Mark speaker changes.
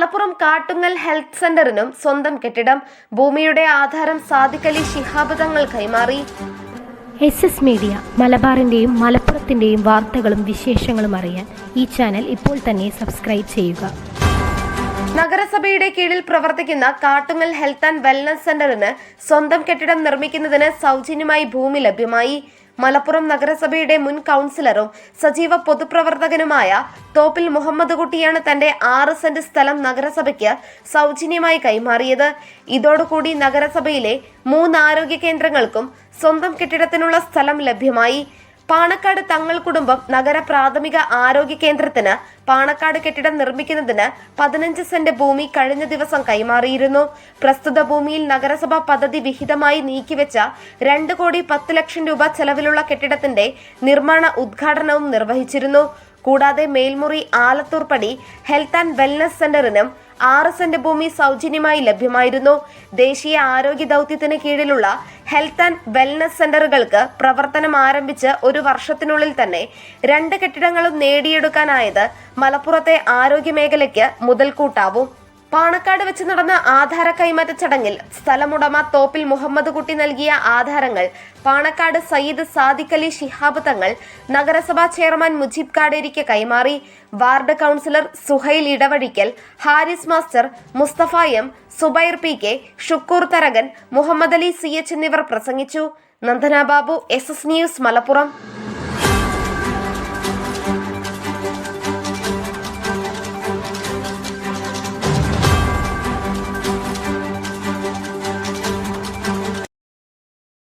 Speaker 1: Malappuram Kattungal health സെന്ററിനും സ്വന്തം കെട്ടിടം. ഭൂമിയുടെ ആധാരം സാദിഖലി ശിഹാബ് തങ്ങൾ കൈമാറി.
Speaker 2: എസ് എസ് മീഡിയ മലബാറിന്റെയും മലപ്പുറത്തിന്റെയും വാർത്തകളും വിശേഷങ്ങളും അറിയാൻ ഈ ചാനൽ ഇപ്പോൾ തന്നെ സബ്സ്ക്രൈബ് ചെയ്യുക.
Speaker 1: നഗരസഭയുടെ കീഴിൽ പ്രവർത്തിക്കുന്ന കാട്ടുങ്ങൽ ഹെൽത്ത് ആൻഡ് വെൽനസ് സെന്ററിന് സ്വന്തം കെട്ടിടം നിർമ്മിക്കുന്നതിന് സൗജന്യമായി ഭൂമി ലഭ്യമായി. മലപ്പുറം നഗരസഭയുടെ മുൻ കൗൺസിലറും സജീവ പൊതുപ്രവർത്തകനുമായ തോപ്പിൽ മുഹമ്മദ് കുട്ടിയാണ് തന്റെ ആറ് സെന്റ് സ്ഥലം നഗരസഭയ്ക്ക് സൗജന്യമായി കൈമാറിയത്. ഇതോടുകൂടി നഗരസഭയിലെ മൂന്ന് ആരോഗ്യ കേന്ദ്രങ്ങൾക്കും സ്വന്തം കെട്ടിടത്തിനുള്ള സ്ഥലം ലഭ്യമായി. പാണക്കാട് തങ്ങൾ കുടുംബം നഗര പ്രാഥമിക ആരോഗ്യ കേന്ദ്രത്തിന് പാണക്കാട് കെട്ടിടം നിർമ്മിക്കുന്നതിന് പതിനഞ്ച് സെന്റ് ഭൂമി കഴിഞ്ഞ ദിവസം കൈമാറിയിരുന്നു. പ്രസ്തുത ഭൂമിയിൽ നഗരസഭ പദ്ധതി വിഹിതമായി നീക്കിവെച്ച രണ്ട് കോടി പത്ത് ലക്ഷം രൂപ ചെലവിലുള്ള കെട്ടിടത്തിന്റെ നിർമ്മാണ ഉദ്ഘാടനവും നിർവഹിച്ചിരുന്നു. കൂടാതെ Melmuri Alathurpadi health and wellness സെന്ററിനും ആറ് സെന്റ് ഭൂമി സൗജന്യമായി ലഭ്യമായിരുന്നു. ദേശീയ ആരോഗ്യ ദൗത്യത്തിന് കീഴിലുള്ള ഹെൽത്ത് ആൻഡ് വെൽനസ് സെന്ററുകൾക്ക് പ്രവർത്തനം ആരംഭിച്ച് ഒരു വർഷത്തിനുള്ളിൽ തന്നെ രണ്ട് കെട്ടിടങ്ങളും നേടിയെടുക്കാനായത് മലപ്പുറത്തെ ആരോഗ്യ മേഖലയ്ക്ക് മുതൽക്കൂട്ടാവും. പാണക്കാട് വെച്ച് നടന്ന ആധാര കൈമാറ്റ ചടങ്ങിൽ സ്ഥലമുടമ തോപ്പിൽ മുഹമ്മദ് കുട്ടി നൽകിയ ആധാരങ്ങൾ പാണക്കാട് സയ്യിദ് സാദിഖ് അലി ഷിഹാബ് തങ്ങൾ നഗരസഭാ ചെയർമാൻ മുജീബ് കാടേരിക്ക് കൈമാറി ward councillor Suhail Edavazhikkal Haris master Musthafa M Subair P K Shukkoor Tharakan Muhammad Ali C എന്നിവർ പ്രസംഗിച്ചു. Nandana Babu S S news Malappuram.